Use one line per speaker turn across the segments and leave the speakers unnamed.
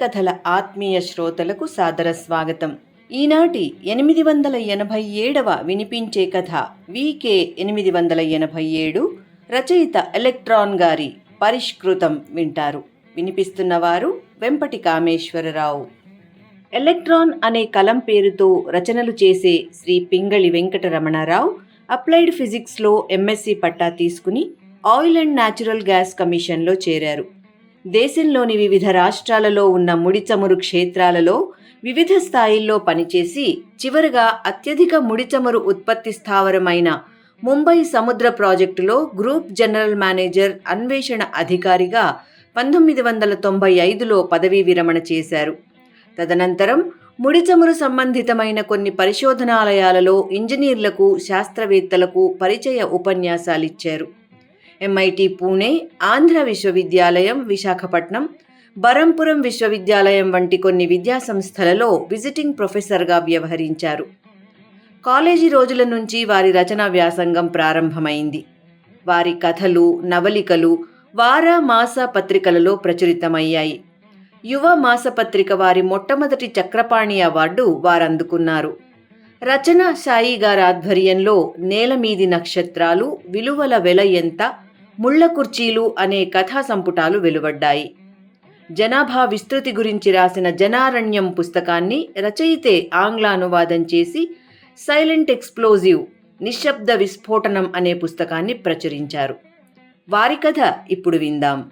కథల
ఆత్మీయ శ్రోతలకు సాదర స్వాగతం. ఈనాటి ఎనిమిది వందల ఎనభై ఏడవ వినిపించే కథ వికే ఎనిమిది వందల ఎనభై ఏడు రచయిత ఎలక్ట్రాన్ గారి పరిష్కృతం వింటారు. వినిపిస్తున్నవారు వెంపటి కామేశ్వరరావు. ఎలక్ట్రాన్ అనే కలం పేరుతో రచనలు చేసే శ్రీ పింగళి వెంకటరమణారావు అప్లైడ్ ఫిజిక్స్లో ఎంఎస్సి పట్టా తీసుకుని ఆయిల్ అండ్ న్యాచురల్ గ్యాస్ కమిషన్లో చేరారు. దేశంలోని వివిధ రాష్ట్రాలలో ఉన్న ముడి చమురు క్షేత్రాలలో వివిధ స్థాయిల్లో పనిచేసి చివరగా అత్యధిక ముడి చమురు ఉత్పత్తి స్థావరమైన ముంబై సముద్ర ప్రాజెక్టులో గ్రూప్ జనరల్ మేనేజర్ అన్వేషణ అధికారిగా పంతొమ్మిది వందల తొంభై ఐదులో పదవీ విరమణ చేశారు. తదనంతరం ముడి చమురు సంబంధితమైన కొన్ని పరిశోధనాలయాలలో ఇంజనీర్లకు శాస్త్రవేత్తలకు పరిచయ ఉపన్యాసాలిచ్చారు. ఎంఐటి పూణే ఆంధ్ర విశ్వవిద్యాలయం విశాఖపట్నం బరంపురం విశ్వవిద్యాలయం వంటి కొన్ని విద్యాసంస్థలలో విజిటింగ్ ప్రొఫెసర్గా వ్యవహరించారు. కాలేజీ రోజుల నుంచి వారి రచనా వ్యాసంగం ప్రారంభమైంది. వారి కథలు నవలికలు వార మాస పత్రికలలో ప్రచురితమయ్యాయి. యువ మాసపత్రిక వారి మొట్టమొదటి చక్రపాణి అవార్డు వారందుకున్నారు. రచన సాయి గారి ఆధ్వర్యంలో నేలమీది నక్షత్రాలు విలువల వెల ఎంత ముళ్ళ కుర్చీలు అనే కథా సంపుటాలు వెలువడ్డాయి. జనాభా విస్తృతి గురించి రాసిన జనారణ్యం పుస్తకాన్ని రచయితే ఆంగ్ల అనువాదం చేసి సైలెంట్ ఎక్స్ప్లోజివ్ నిశ్శబ్ద విస్ఫోటనం అనే పుస్తకాన్ని ప్రచురించారు. వారి కథ ఇప్పుడు విందాం.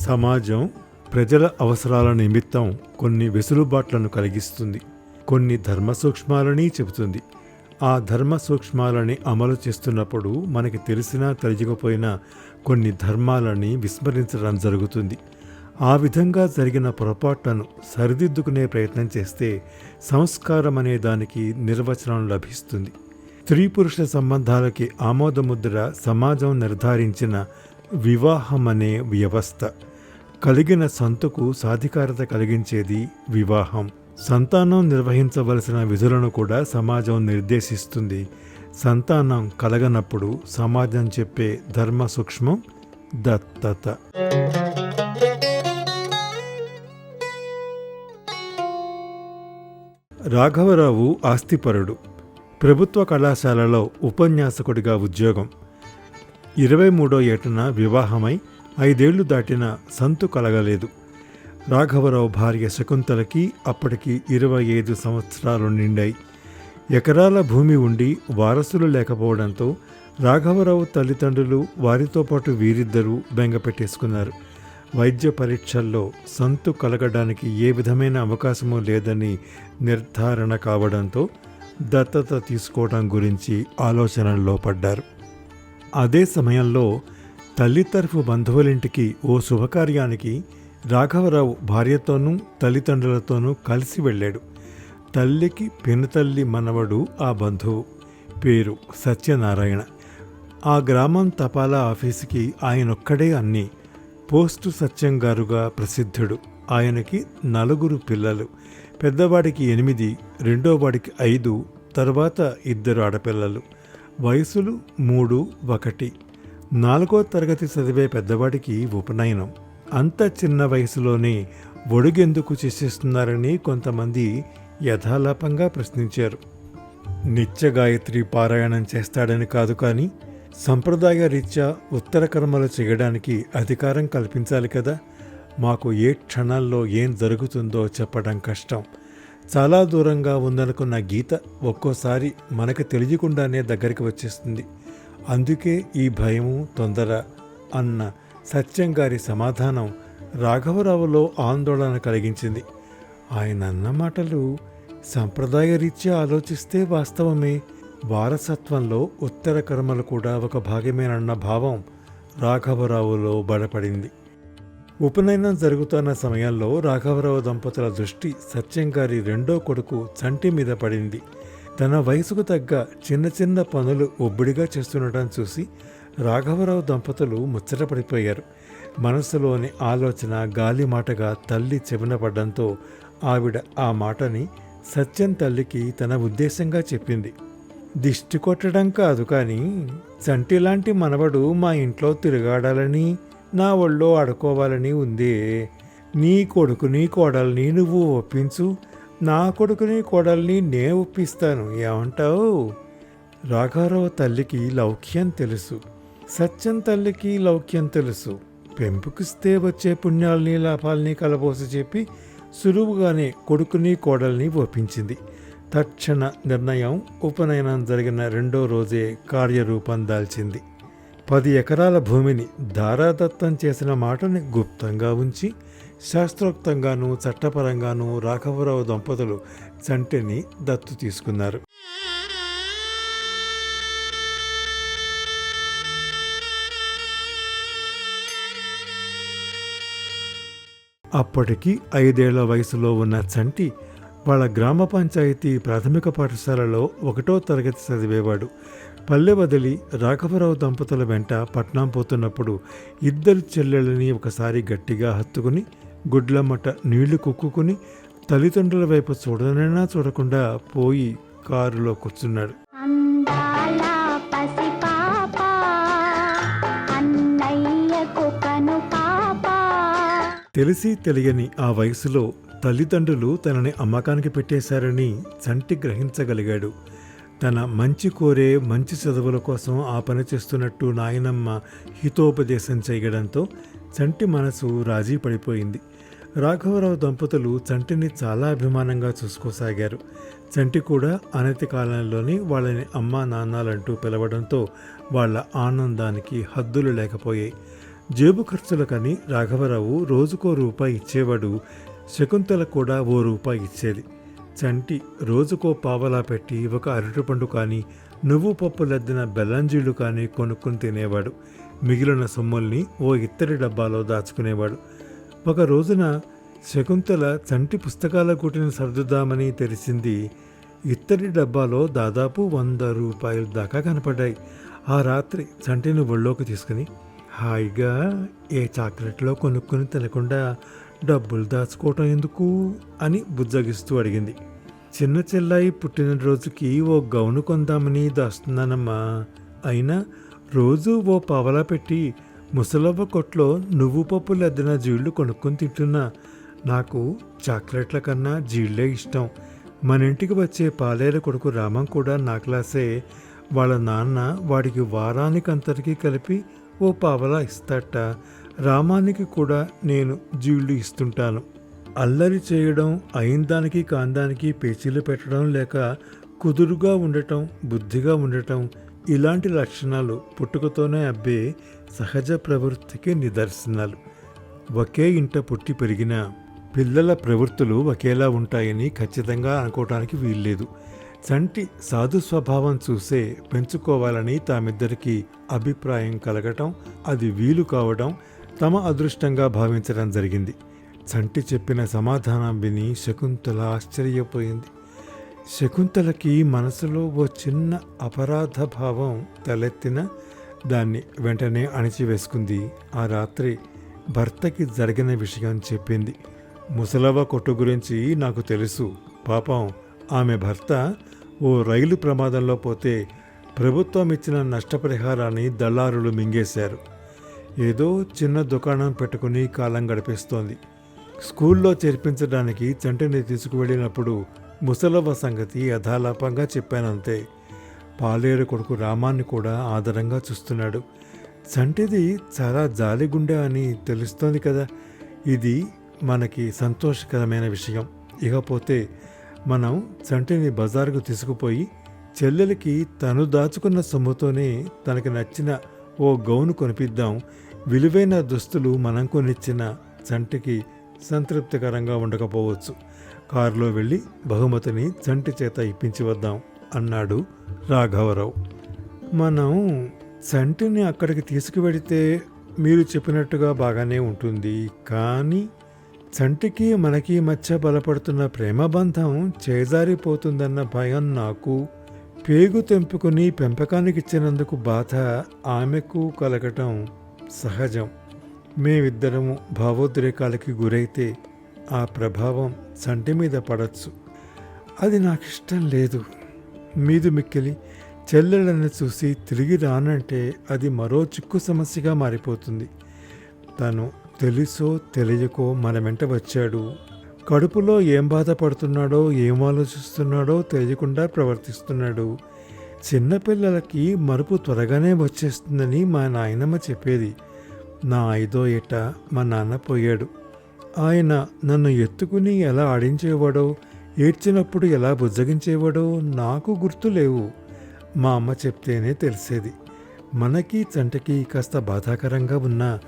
సమాజం ప్రజల అవసరాల నిమిత్తం కొన్ని వెసులుబాట్లను కలిగిస్తుంది. కొన్ని ధర్మ సూక్ష్మాలని చెబుతుంది. ఆ ధర్మ సూక్ష్మాలని అమలు చేస్తున్నప్పుడు మనకి తెలిసినా తెలియకపోయినా కొన్ని ధర్మాలని విస్మరించడం జరుగుతుంది. ఆ విధంగా జరిగిన పొరపాట్లను సరిదిద్దుకునే ప్రయత్నం చేస్తే సంస్కారం అనే దానికి నిర్వచనం లభిస్తుంది. స్త్రీ పురుష సంబంధాలకి ఆమోదముద్ర సమాజం నిర్ధారించిన వివాహం అనే వ్యవస్థ. కలిగిన సంతుకు సాధికారత కలిగించేది వివాహం. సంతానం నిర్వహించవలసిన విధులను కూడా సమాజం నిర్దేశిస్తుంది. సంతానం కలగనప్పుడు సమాజం చెప్పే ధర్మ సూక్ష్మం దత్తత. రాఘవరావు ఆస్తిపరుడు. ప్రభుత్వ కళాశాలలో ఉపన్యాసకుడిగా ఉద్యోగం. ఇరవై మూడో ఏటన వివాహమై ఐదేళ్ళు దాటిన సంతు కలగలేదు. రాఘవరావు భార్య శకుంతలకి అప్పటికి ఇరవై ఐదు సంవత్సరాలు నిండాయి. ఎకరాల భూమి ఉండి వారసులు లేకపోవడంతో రాఘవరావు తల్లిదండ్రులు వారితో పాటు వీరిద్దరూ బెంగపెట్టేసుకున్నారు వైద్య పరీక్షల్లో సంతు కలగడానికి ఏ విధమైన అవకాశము లేదని నిర్ధారణ కావడంతో దత్తత తీసుకోవడం గురించి ఆలోచనల్లో పడ్డారు. అదే సమయంలో తల్లి తరఫు బంధువులింటికి ఓ శుభకార్యానికి రాఘవరావు భార్యతోనూ తల్లిదండ్రులతోనూ కలిసి వెళ్ళాడు. తల్లికి పినతల్లి మనవడు ఆ బంధువు. పేరు సత్యనారాయణ. ఆ గ్రామం తపాలా ఆఫీసుకి ఆయనొక్కడే అన్ని. పోస్టు సత్యం గారుగా ప్రసిద్ధుడు. ఆయనకి నలుగురు పిల్లలు. పెద్దవాడికి ఎనిమిది రెండోవాడికి ఐదు తర్వాత ఇద్దరు ఆడపిల్లలు. వయసులు మూడు ఒకటి. నాలుగో తరగతి చదివే పెద్దవాడికి ఉపనయనం. అంత చిన్న వయసులోనే ఒడుగెందుకు చేసేస్తున్నారని కొంతమంది యథాలాపంగా ప్రశ్నించారు. నిత్య గాయత్రి పారాయణం చేస్తాడని కాదు కానీ సంప్రదాయ రీత్యా ఉత్తర కర్మలు చేయడానికి అధికారం కల్పించాలి కదా. మాకు ఏ క్షణాల్లో ఏం జరుగుతుందో చెప్పడం కష్టం. చాలా దూరంగా ఉందనుకున్న గీత ఒక్కోసారి మనకు తెలియకుండానే దగ్గరికి వచ్చేస్తుంది. అందుకే ఈ భయము తొందర అన్న సత్యం గారి సమాధానం రాఘవరావులో ఆందోళన కలిగించింది. ఆయన అన్న మాటలు సంప్రదాయ రీత్యా ఆలోచిస్తే వాస్తవమే. వారసత్వంలో ఉత్తర కర్మలు కూడా ఒక భాగమేనన్న భావం రాఘవరావులో బలపడింది. ఉపనయనం జరుగుతున్న సమయంలో రాఘవరావు దంపతుల దృష్టి సత్యం గారి రెండో కొడుకు చంటి మీద పడింది. తన వయసుకు తగ్గ చిన్న చిన్న పనులు ఒబ్బిడిగా చేస్తుండటం చూసి రాఘవరావు దంపతులు ముచ్చటపడిపోయారు మనసులోని ఆలోచన గాలి మాటగా తల్లి చెవిన పడ్డంతో ఆవిడ ఆ మాటని సత్యం తల్లికి తన ఉద్దేశంగా చెప్పింది. దిష్టి కొట్టడం కాదు కానీ చంటిలాంటి మనవడు మా ఇంట్లో తిరగాడాలని నా ఒళ్ళో ఆడుకోవాలని ఉందే. నీ కొడుకుని కోడల్ని నువ్వు ఒప్పించు నా కొడుకుని కోడల్ని నే ఒప్పిస్తాను ఏమంటావు? రాఘారావు తల్లికి లౌక్యం తెలుసు. సత్యం తల్లికి లౌక్యం తెలుసు. పెంపుకిస్తే వచ్చే పుణ్యాల్ని లాభాల్ని కలబోసి చెప్పి సులువుగానే కొడుకుని కోడల్ని ఒప్పించింది. తక్షణ నిర్ణయం ఉపనయనం జరిగిన రెండో రోజే కార్యరూపం దాల్చింది. పది ఎకరాల భూమిని ధారాదత్తం చేసిన మాటని గుప్తంగా ఉంచి శాస్త్రోక్తంగానూ చట్టపరంగానూ రాఘవరావు దంపతులు చంటిని దత్తు తీసుకున్నారు. అప్పటికి ఐదేళ్ళ వయసులో ఉన్న చంటి వాళ్ళ గ్రామ పంచాయతీ ప్రాథమిక పాఠశాలలో ఒకటో తరగతి చదివేవాడు. పల్లె వదిలి రాఘవరావు దంపతుల వెంట పట్నం పోతున్నప్పుడు ఇద్దరు చెల్లెళ్ళని ఒకసారి గట్టిగా హత్తుకుని గుడ్లమ్మట నీళ్ళు కుక్కుకుని తల్లిదండ్రుల వైపు చూడనైనా చూడకుండా పోయి కారులో కూర్చున్నాడు. తెలిసి తెలియని ఆ వయసులో తల్లిదండ్రులు తనని అమ్మకానికి పెట్టేశారని చంటి గ్రహించగలిగాడు. తన మంచి కోరే మంచి చదువుల కోసం ఆ పని చేస్తున్నట్టు నాయనమ్మ హితోపదేశం చేయడంతో చంటి మనసు రాజీ పడిపోయింది. రాఘవరావు దంపతులు చంటిని చాలా అభిమానంగా చూసుకోసాగారు. చంటి కూడా అనతి కాలంలోనే వాళ్ళని అమ్మా నాన్నాలంటూ పిలవడంతో వాళ్ళ ఆనందానికి హద్దులు లేకపోయాయి. జేబు ఖర్చులకని రాఘవరావు రోజుకో రూపాయి ఇచ్చేవాడు శకుంతల కూడా ఓ రూపాయి ఇచ్చేది. చంటి రోజుకో పావలా పెట్టి ఒక అరటిపండు కానీ నువ్వు పప్పు లద్దిన బెల్లంజీళ్ళు కానీ కొనుక్కుని తినేవాడు. మిగిలిన సొమ్ముల్ని ఓ ఇత్తడి డబ్బాలో దాచుకునేవాడు. ఒక రోజున శకుంతల చంటి పుస్తకాల కూటిని సర్దుదామని తెలిసింది ఇత్తడి డబ్బాలో దాదాపు వంద రూపాయల దాకా కనపడ్డాయి. ఆ రాత్రి చంటిని ఒళ్ళోకి తీసుకుని హాయిగా ఏ చాక్లెట్లో కొనుక్కుని తినకుండా డబ్బులు దాచుకోవటం ఎందుకు అని బుజ్జగిస్తూ అడిగింది. చిన్న చెల్లాయి పుట్టినరోజుకి ఓ గౌను కొందామని దాస్తున్నానమ్మా. అయినా రోజు ఓ పావలా పెట్టి ముసలవ్వ కొట్లో నువ్వు పప్పు అద్దిన జీళ్ళు కొనుక్కొని తింటున్నా. నాకు చాక్లెట్ల కన్నా జీళ్ళే ఇష్టం. మన ఇంటికి వచ్చే పాలేర కొడుకు రామం కూడా నా క్లాసే. వాళ్ళ నాన్న వాడికి వారానికంతటికి కలిపి ఓ పావలా ఇస్తాట. రామానికి కూడా నేను జీళ్ళు ఇస్తుంటాను. అల్లరి చేయడం అయిందానికి కాందానికి పేచీలు పెట్టడం లేక కుదురుగా ఉండటం బుద్ధిగా ఉండటం ఇలాంటి లక్షణాలు పుట్టుకతోనే అబ్బే సహజ ప్రవృత్తికి నిదర్శనాలు. ఒకే ఇంట పుట్టి పెరిగిన పిల్లల ప్రవృత్తులు ఒకేలా ఉంటాయని ఖచ్చితంగా అనుకోవటానికి వీల్లేదు. చంటి సాధు స్వభావం చూసే పెంచుకోవాలని తామిద్దరికీ అభిప్రాయం కలగటం అది వీలు కావడం తమ అదృష్టంగా భావించడం జరిగింది. చంటి చెప్పిన సమాధానం విని శకుంతల ఆశ్చర్యపోయింది. శకుంతలకి మనసులో ఓ చిన్న అపరాధ భావం తలెత్తిన దాన్ని వెంటనే అణిచివేసుకుంది. ఆ రాత్రి భర్తకి జరిగిన విషయం చెప్పింది. ముసలవ కొట్టు గురించి నాకు తెలుసు. పాపం ఆమె భర్త ఓ రైలు ప్రమాదంలో పోతే ప్రభుత్వం ఇచ్చిన నష్టపరిహారాన్ని దళారులు మింగేశారు. ఏదో చిన్న దుకాణం పెట్టుకుని కాలం గడిపేస్తోంది. స్కూల్లో చేర్పించడానికి చంటిని తీసుకువెళ్ళినప్పుడు ముసలవ్వ సంగతి యథాలాపంగా చెప్పానంతే. పాలేరు కొడుకు రామాన్ని కూడా ఆదరంగా చూస్తున్నాడు. చంటిది చాలా జాలిగుండె అని తెలుస్తోంది కదా. ఇది మనకి సంతోషకరమైన విషయం. ఇకపోతే మనం చంటిని బజారుకు తీసుకుపోయి చెల్లెలికి తను దాచుకున్న సొమ్ముతోనే తనకు నచ్చిన ఓ గౌను కొనిపిద్దాం. విలువైన దుస్తులు మనం కొనిచ్చిన చంటికి సంతృప్తికరంగా ఉండకపోవచ్చు. కారులో వెళ్ళి బహుమతిని చంటి చేత ఇప్పించి వద్దాం అన్నాడు రాఘవరావు. మనం చంటిని అక్కడికి తీసుకువెడితే మీరు చెప్పినట్టుగా బాగానే ఉంటుంది. కానీ చంటికి మనకి మధ్య బలపడుతున్న ప్రేమబంధం చేజారిపోతుందన్న భయం నాకు. పేగు తెంపుకుని పెంపకానికిచ్చినందుకు బాధ ఆమెకు కలగటం సహజం. మేమిద్దరము భావోద్రేకాలకి గురైతే ఆ ప్రభావం చంటి మీద పడచ్చు. అది నాకు ఇష్టం లేదు. మీదు మిక్కిలి చెల్లెళ్ళని చూసి తిరిగి రానంటే అది మరో చిక్కు సమస్యగా మారిపోతుంది. తను తెలుసో తెలియకో మన వెంట వచ్చాడు. కడుపులో ఏం బాధపడుతున్నాడో ఏం ఆలోచిస్తున్నాడో తెలియకుండా ప్రవర్తిస్తున్నాడు. చిన్నపిల్లలకి మరుపు త్వరగానే వచ్చేస్తుందని మా నాయనమ్మ చెప్పేది. నా ఐదో ఏట మా నాన్న పోయాడు. ఆయన నన్ను ఎత్తుకుని ఎలా ఆడించేవాడో ఏడ్చినప్పుడు ఎలా బుజ్జగించేవాడో నాకు గుర్తులేవు మా అమ్మ చెప్తేనే తెలిసేది. మనకి చంటకి కాస్త బాధాకరంగా ఉన్నా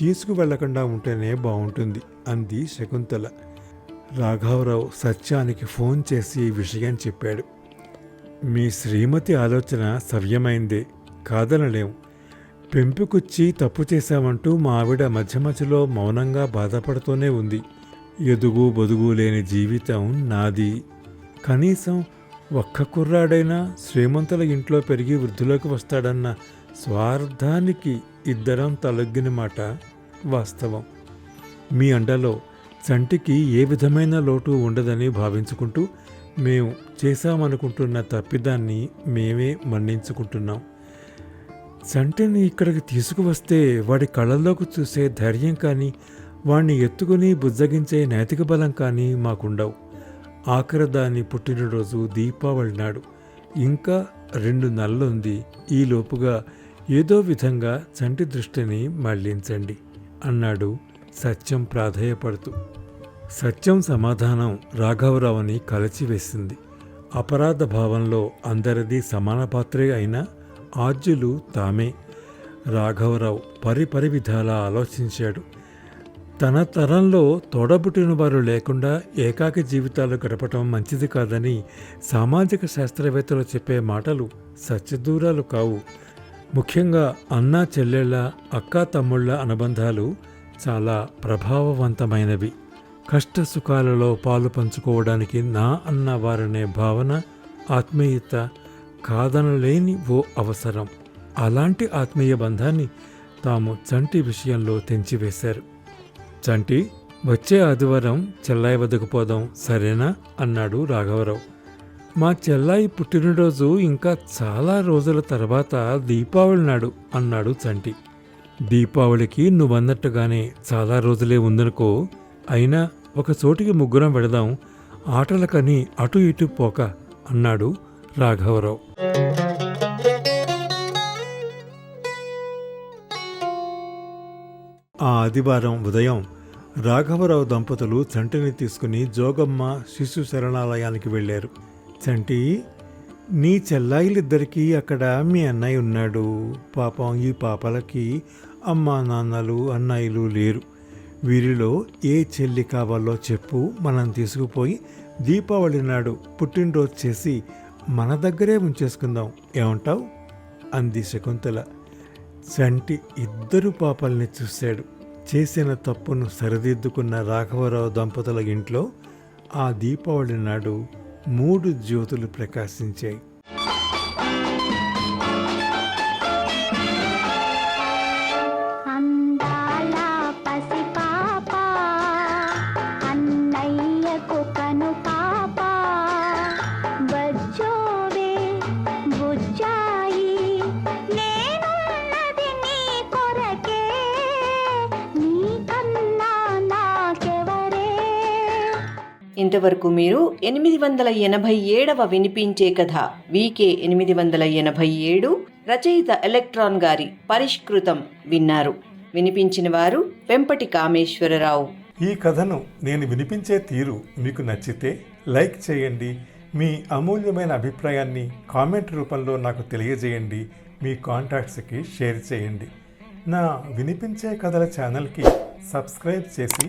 తీసుకువెళ్ళకుండా ఉంటేనే బాగుంటుంది అంది శకుంతల. రాఘవరావు సత్యానికి ఫోన్ చేసి ఈ విషయం చెప్పాడు. మీ శ్రీమతి ఆలోచన సవ్యమైందే కాదనలేం. పెంపుకొచ్చి తప్పు చేశామంటూ మా ఆవిడ మధ్య మధ్యలో మౌనంగా బాధపడుతూనే ఉంది. ఎదుగు బొదుగు లేని జీవితం నాది. కనీసం ఒక్క కుర్రాడైనా శ్రీమంతుల ఇంట్లో పెరిగి వృద్ధిలోకి వస్తాడన్న స్వార్థానికి ఇద్దరం తలొగ్గిన మాట వాస్తవం. మీ అండలో చంటికి ఏ విధమైన లోటు ఉండదని భావించుకుంటూ మేము చేశామనుకుంటున్న తప్పిదాన్ని మేమే మన్నించుకుంటున్నాం. చంటిని ఇక్కడికి తీసుకువస్తే వాడి కళ్ళల్లోకి చూసే ధైర్యం కానీ వాణ్ణి ఎత్తుకుని బుజ్జగించే నైతిక బలం కానీ మాకుండవు. ఆఖరి దాని పుట్టినరోజు దీపావళి నాడు. ఇంకా రెండు నెలలుంది. ఈ లోపుగా ఏదో విధంగా చంటి దృష్టిని మళ్ళించండి అన్నాడు సత్యం ప్రాధేయపడుతూ. సత్యం సమాధానం రాఘవరావుని కలచివేసింది. అపరాధ భావంలో అందరిది సమాన పాత్రే అయినా ఆద్యులు తామే. రాఘవరావు పరిపరి విధాలా ఆలోచించాడు. తన తరంలో తోడబుట్టిన వారు లేకుండా ఏకాకి జీవితాలు గడపటం మంచిది కాదని సామాజిక శాస్త్రవేత్తలు చెప్పే మాటలు సత్యదూరాలు కావు. ముఖ్యంగా అన్నా చెల్లెళ్ళ అక్కా తమ్ముళ్ళ అనుబంధాలు చాలా ప్రభావవంతమైనవి. కష్ట సుఖాలలో పాలు పంచుకోవడానికి నా అన్న వారనే భావన ఆత్మీయత కాదనలేని ఓ అవసరం. అలాంటి ఆత్మీయ బంధాన్ని తాము చంటి విషయంలో తెంచివేశారు. చంటి వచ్చే ఆదివారం చెల్లాయి వద్దకు పోదాం సరేనా? అన్నాడు రాఘవరావు. మా చెల్లాయి పుట్టినరోజు ఇంకా చాలా రోజుల తర్వాత దీపావళి నాడు అన్నాడు చంటి. దీపావళికి నువ్వన్నట్టుగానే చాలా రోజులే ఉందనుకో అయినా ఒక చోటికి ముగ్గురం వెడదాం ఆటలకని అటు ఇటు పోక అన్నాడు రాఘవరావు. ఆ ఆదివారం ఉదయం రాఘవరావు దంపతులు చంటిని తీసుకుని జోగమ్మ శిశు శరణాలయానికి వెళ్ళారు. చంటి నీ చెల్లాయిలిద్దరికీ అక్కడ మీ అన్నయ్య ఉన్నాడు. పాపం ఈ పాపలకి అమ్మా నాన్నలు అన్నయ్యలు లేరు. వీరిలో ఏ చెల్లి కావాలో చెప్పు. మనం తీసుకుపోయి దీపావళి నాడు పుట్టినరోజు చేసి మన దగ్గరే ఉంచేసుకుందాం. ఏమంటావ్? అంది శకుంతల. చంటి ఇద్దరు పాపల్ని చూశాడు. చేసిన తప్పును సరిదిద్దుకున్న రాఘవరావు దంపతుల ఇంట్లో ఆ దీపావళి నాడు మూడు జ్యోతులు ప్రకాశించాయి.
అందాల పసిపాప అన్నయ్యకు కనుక
ఇంతవరకు మీరు ఎనిమిది వందల ఎనభై ఏడవ వినిపించే కథ వీకే ఎనిమిది వందల ఎనభై ఏడు రచయిత ఎలక్ట్రాన్ గారి పరిష్కృతం విన్నారు. వినిపించిన వారు వెంపటి కామేశ్వరరావు.
ఈ కథను నేను వినిపించే తీరు మీకు నచ్చితే లైక్ చేయండి మీ అమూల్యమైన అభిప్రాయాన్ని కామెంట్ రూపంలో నాకు తెలియజేయండి మీ కాంటాక్ట్స్కి షేర్ చేయండి. నా వినిపించే కథల ఛానల్కి సబ్స్క్రైబ్ చేసి